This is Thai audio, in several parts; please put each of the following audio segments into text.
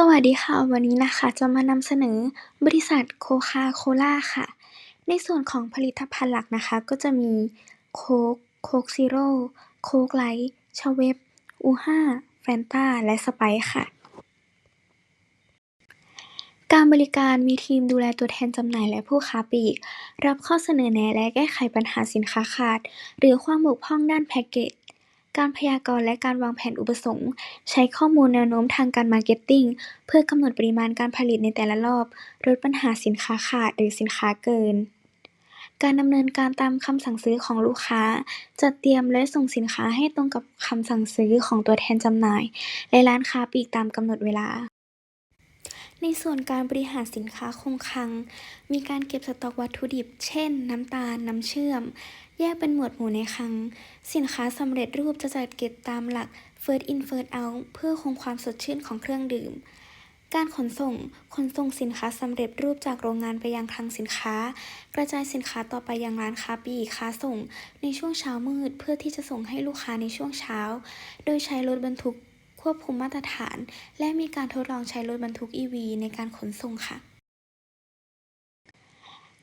สวัสดีค่ะ วันนี้นะคะจะมานำเสนอบริษัทโคคาโคล่าค่ะ ในส่วนของผลิตภัณฑ์หลักนะคะ ก็จะมีโค้กโค้กซีโร่โค้กไลท์ชเวฟอูฮ่าแฟนตาและสไปค่ะ การบริการมีทีมดูแลตัวแทนจำหน่ายและผู้ค้าปลีก รับข้อเสนอแนะและแก้ไขปัญหาสินค้าขาด หรือความบกพร่องด้านแพ็กเกจ การพยากรณ์และการวางแผนอุปสงค์ ใช้ข้อมูลแนวโน้มทางการมาร์เก็ตติ้ง เพื่อกำหนดปริมาณการผลิตในแต่ละรอบ ลดปัญหาสินค้าขาดหรือสินค้าเกิน การดำเนินการตามคำสั่งซื้อของลูกค้า จัดเตรียมและส่งสินค้าให้ตรงกับคำสั่งซื้อของตัวแทนจำหน่าย และร้านค้าปลีกตามกำหนดเวลา ในส่วนการบริหารสินค้าคงคลัง มีการเก็บสต็อกวัตถุดิบ เช่น น้ำตาล น้ำเชื่อม แยกเป็นหมวดหมู่ในคลัง สินค้าสำเร็จรูปจะจัดเก็บตามหลัก First in First out เพื่อคงความสดชื่นของเครื่องดื่ม การขนส่ง ขนส่งสินค้าสำเร็จรูปจากโรงงานไปยังคลังสินค้า กระจายสินค้าต่อไปยังร้านค้าปลีกค้าส่ง ในช่วงเช้ามืดเพื่อที่จะส่งให้ลูกค้าในช่วงเช้า โดยใช้รถบรรทุก ควบคุมมาตรฐาน และมีการทดลองใช้รถบรรทุก EV ในการขนส่งค่ะ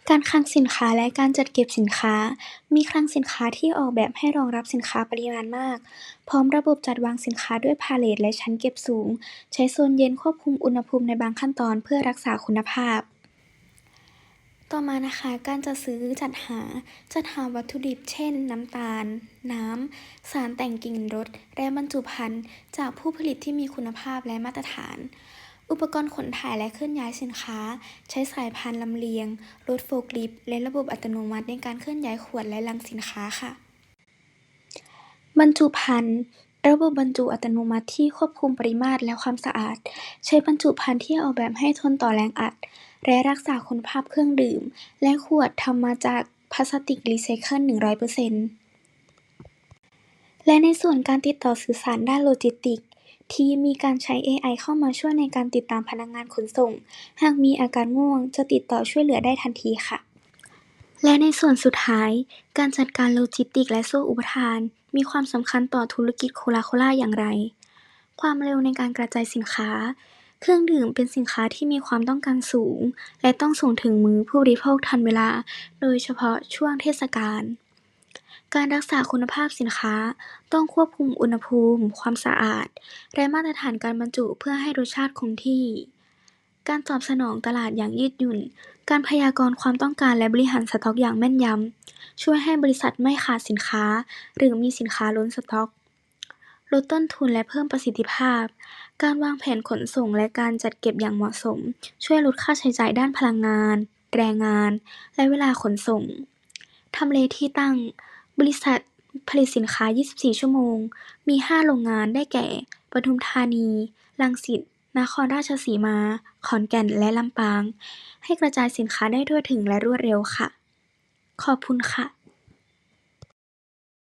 การคลังสินค้าและการจัดเก็บสินค้า มีคลังสินค้าที่ออกแบบให้รองรับสินค้าปริมาณมาก พร้อมระบบจัดวางสินค้าด้วยพาเลทและชั้นเก็บสูง ใช้โซนเย็นควบคุมอุณหภูมิในบางขั้นตอนเพื่อรักษาคุณภาพ ต่อมานะคะการจัดซื้อจัดหาจัดหาวัตถุดิบ เช่น น้ำตาล น้ำ สารแต่งกลิ่นรสและบรรจุภัณฑ์จากผู้ผลิตที่มีคุณภาพและมาตรฐาน อุปกรณ์ขนถ่ายและเคลื่อนย้ายสินค้า ใช้สายพานลำเลียง รถโฟร์คลิฟต์และระบบอัตโนมัติในการเคลื่อนย้ายขวดและลังสินค้าค่ะ บรรจุภัณฑ์ระบบบรรจุอัตโนมัติที่ควบคุมปริมาตรและความสะอาด ใช้บรรจุภัณฑ์ที่ออกแบบให้ทนต่อแรงอัด และรักษาคุณภาพเครื่องดื่ม และขวดทำมาจากพลาสติกรีไซเคิล 100%และในส่วนการติดต่อสื่อสารด้านโลจิสติกส์ทีมมีการใช้ AI เข้ามาช่วยในการติดตามพนักงานขนส่ง หากมีอาการง่วงจะติดต่อช่วยเหลือได้ทันทีค่ะ และในส่วนสุดท้าย การจัดการโลจิสติกส์และโซ่อุปทาน มีความสำคัญต่อธุรกิจโคคาโคล่าอย่างไร ความเร็วในการกระจายสินค้า เครื่องดื่มเป็นสินค้าที่มีความต้องการสูง และต้องส่งถึงมือผู้บริโภคทันเวลา โดยเฉพาะช่วงเทศกาล การรักษาคุณภาพสินค้าต้องควบคุมอุณหภูมิ ความสะอาด และมาตรฐานการบรรจุเพื่อให้รสชาติคงที่ การตอบสนองตลาดอย่างยืดหยุ่น การพยากรณ์ความต้องการและบริหารสต็อกอย่างแม่นยำ ช่วยให้บริษัทไม่ขาดสินค้า หรือมีสินค้าล้นสต็อก ลดต้นทุนและเพิ่มประสิทธิภาพ การวางแผนขนส่งและการจัดเก็บอย่างเหมาะสม ช่วยลดค่าใช้จ่ายด้านพลังงาน แรงงาน และเวลาขนส่ง ทำเลที่ตั้ง บริษัทผลิตสินค้า 24 ชั่วโมง มี 5 โรงงานได้แก่ ปทุมธานี รังสิต นครราชสีมา ขอนแก่น และลำปาง ให้กระจายสินค้าได้ทั่วถึงและรวดเร็วค่ะ ขอบคุณค่ะ